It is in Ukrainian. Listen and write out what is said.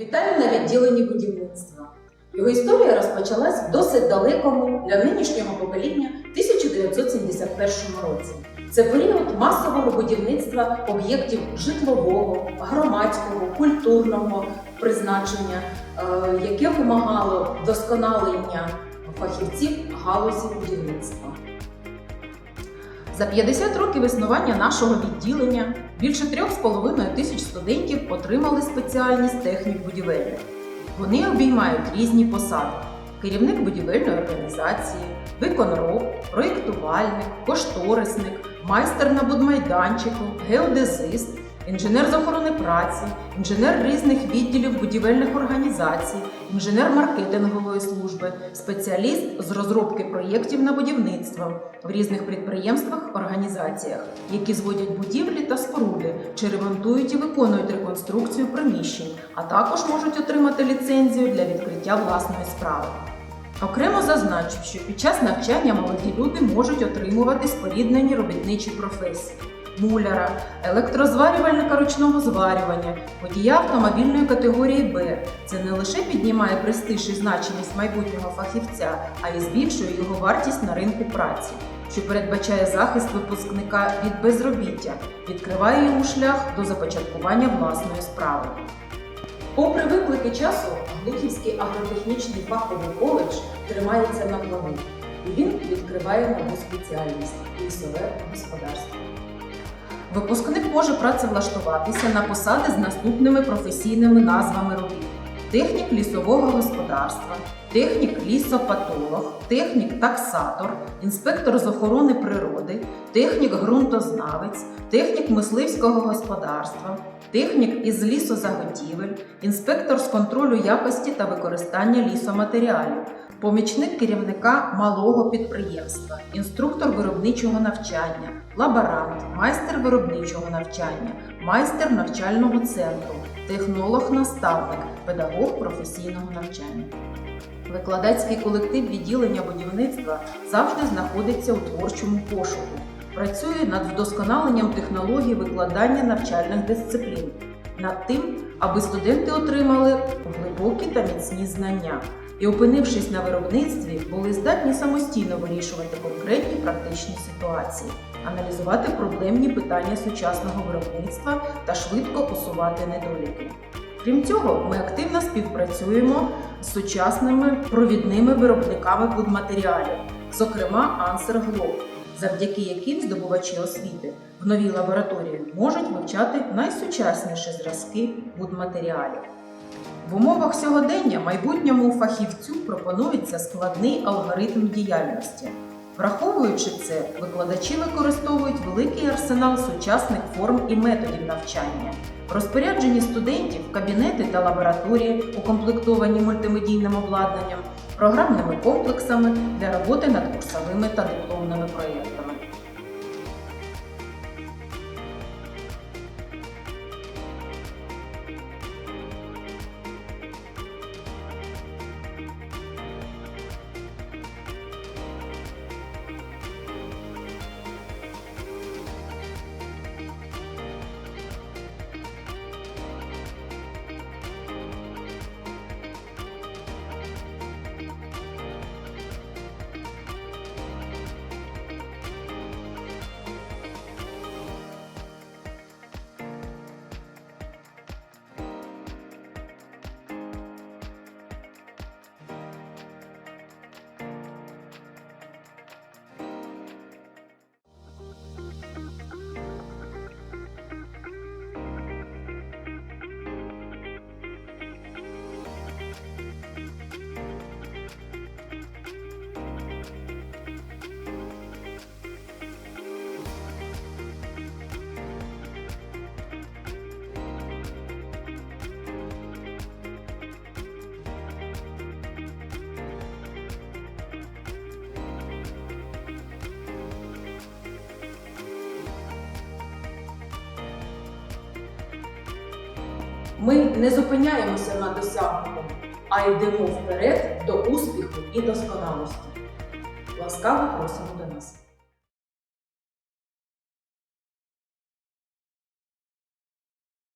Вітаю на відділенні будівництва. Його історія розпочалась в досить далекому для нинішнього покоління 1971 році. Це період масового будівництва об'єктів житлового, громадського, культурного призначення, е, яке вимагало вдосконалення фахівців галузі будівництва. За 50 років існування нашого відділення більше 3,5 тисяч студентів отримали спеціальність технік будівельних. Вони обіймають різні посади: керівник будівельної організації, виконроб, проєктувальник, кошторисник, майстер на будмайданчику, геодезист, інженер з охорони праці, інженер різних відділів будівельних організацій, інженер маркетингової служби, спеціаліст з розробки проєктів на будівництво в різних підприємствах, організаціях, які зводять будівлі та споруди, чи ремонтують і виконують реконструкцію приміщень, а також можуть отримати ліцензію для відкриття власної справи. Окремо зазначу, що під час навчання молоді люди можуть отримувати споріднені робітничі професії муляра, електрозварювальника ручного зварювання, водія автомобільної категорії Б. Це не лише піднімає престиж і значимість майбутнього фахівця, а й збільшує його вартість на ринку праці, що передбачає захист випускника від безробіття, відкриває йому шлях до започаткування власної справи. Попри виклики часу, Глухівський агротехнічний фаховий коледж тримається на плаву, він відкриває нову спеціальність лісове господарство. Випускник може працевлаштуватися на посади з наступними професійними назвами робіт: технік лісового господарства, технік лісопатолог, технік таксатор, інспектор з охорони природи, технік ґрунтознавець, технік мисливського господарства, технік із лісозаготівель, інспектор з контролю якості та використання лісоматеріалів, помічник керівника малого підприємства, інструктор виробничого навчання, лаборант, майстер виробничого навчання, майстер навчального центру, технолог-наставник, педагог професійного навчання. Викладацький колектив відділення будівництва завжди знаходиться у творчому пошуку, працює над вдосконаленням технологій викладання навчальних дисциплін, над тим, аби студенти отримали глибокі та міцні знання і, опинившись на виробництві, були здатні самостійно вирішувати конкретні практичні ситуації, аналізувати проблемні питання сучасного виробництва та швидко усувати недоліки. Крім цього, ми активно співпрацюємо з сучасними провідними виробниками будматеріалів, зокрема Answer Globe, завдяки яким здобувачі освіти в новій лабораторії можуть вивчати найсучасніші зразки будматеріалів. В умовах сьогодення майбутньому фахівцю пропонується складний алгоритм діяльності. Враховуючи це, викладачі використовують великий арсенал сучасних форм і методів навчання. Розпоряджені студентів кабінети та лабораторії, укомплектовані мультимедійним обладнанням, програмними комплексами для роботи над курсовими та дипломними проєктами. Ми не зупиняємося на досягненому, а йдемо вперед до успіху і досконалості. Ласкаво просимо до нас.